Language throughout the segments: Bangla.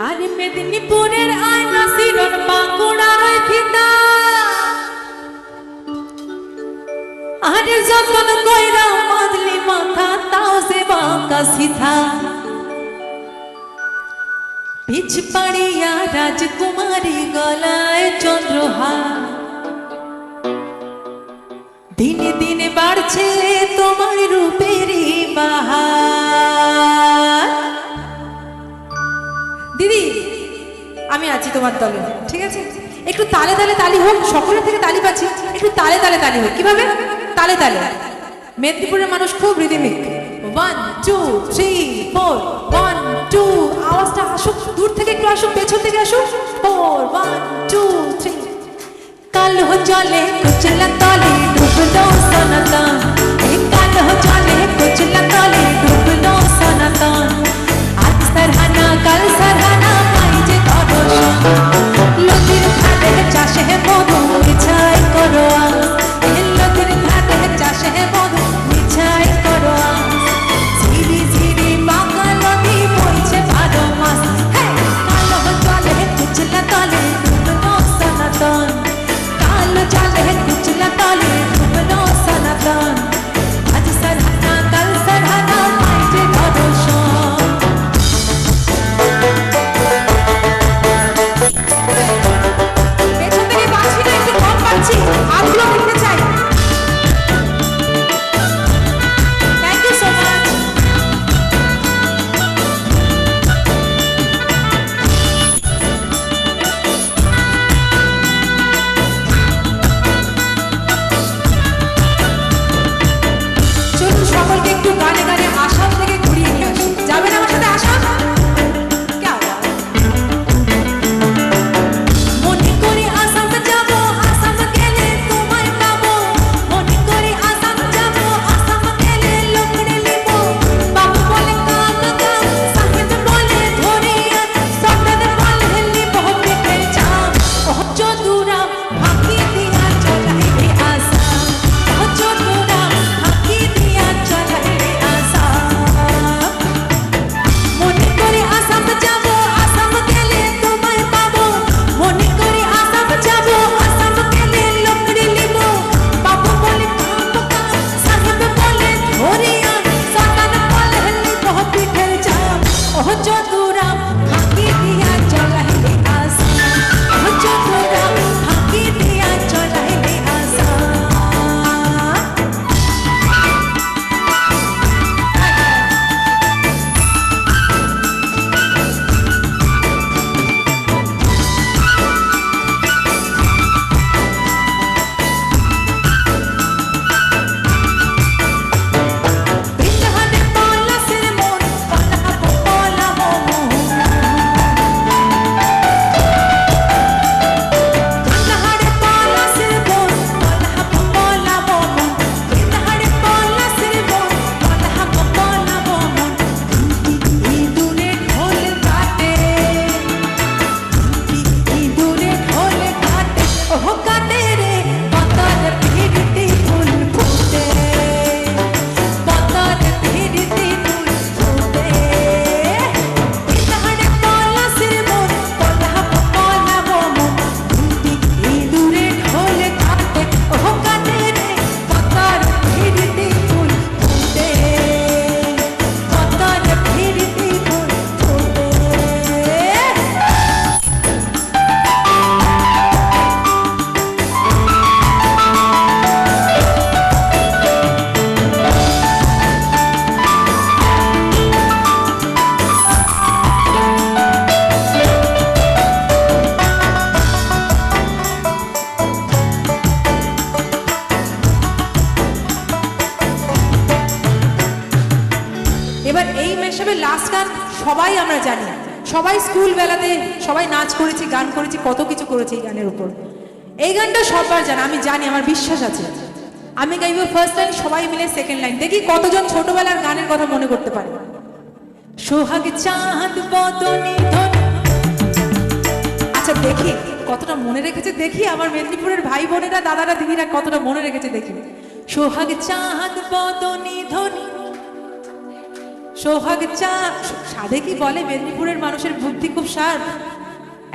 আর মেদিনীপুরের আয়না সিরন বাঁকুড়ার ফিতা আরে যতন কইরা মাদলি মাথা, তাও সে বাঁকা সিধা। পিছ পাড়িয়া রাজকুমারী গলায় চন্দ্রহার। দিনে দিনে বাড়ছে তোমার রূপেরই বাহার। দিদি, আমি আছি তোমার দলে, ঠিক আছে? একটু তালে তালে তালি হোক, সকলের থেকে তালি পাচ্ছি। একটু তালে তালে তালি হোক, কীভাবে? তালে তালে। মেদিনীপুরের মানুষ খুব rhythmic one two three four one two আওয়াজটা আসুক, দূর থেকে একটু আসুক, পেছন থেকে আসুক। ফোর ওয়ান টু থ্রি কালো জলে কুচলা তলে ডুবলো সনাতন। একটু গানে গানে আসাম থেকে ঘুরিয়ে নিয়ে আসি। যাবেন আমার সাথে আসাম মেশাবে লাস্ট গান সবাই আমরা জানি। সবাই স্কুল বেলাতে সবাই নাচ করেছি, গান করেছি, কত কিছু করেছি এই গানের উপর। এই গানটা সবার জানে, আমি জানি, আমার বিশ্বাস আছে। আমি গাইব ফার্স্ট লাইন সবাই মিলে সেকেন্ড লাইন দেখি কতজন ছোটবেলার গানের কথা মনে করতে পারে। সোহাগ চাঁদ বদনি আচ্ছা দেখি, কতটা মনে রেখেছে? দেখি, আমার মেদিনীপুরের ভাই বোনেরা, দাদারা, দিদিরা কতটা মনে রেখেছে? দেখি। সোহাগ চাঁদ বদনি ধনী সোহাগ চা, সাধে কি বলে? মেদিনীপুরের মানুষের বুদ্ধি খুব শার্প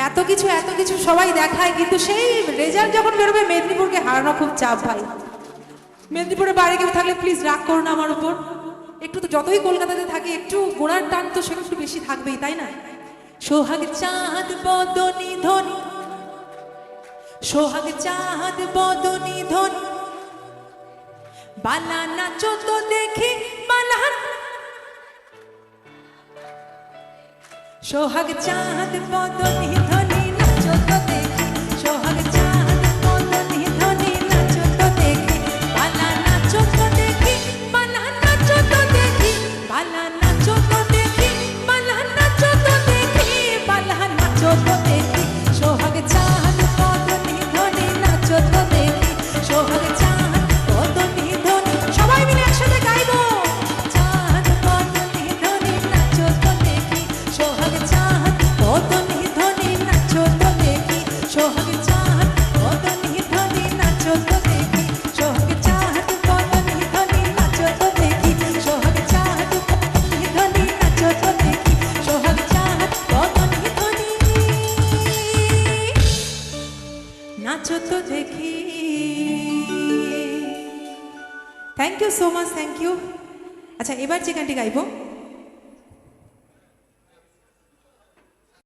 এত কিছু এত কিছু সবাই দেখায়, কিন্তু সেই রেজাল্ট যখন বেরোবে, মেদিনীপুরকে হারানো খুব চাপ ভাই। মেদিনীপুরের বাইরে কেউ থাকলে প্লিজ রাগ করো না আমার উপর। একটু তো যতই কলকাতাতে থাকি, একটু গোড়ার টান তো সেটা একটু বেশি থাকবেই, তাই না? সোহাগ চাঁদ বদনি ধনি সোহাগ চাঁদ বদনি ধনি বালা নাচো তো দেখি, বালা সোহাগ চাঁদ বদনি ধনি নাচো তো দেখি। Thank you so much thank you আচ্ছা এবার যে গানটি গাইবো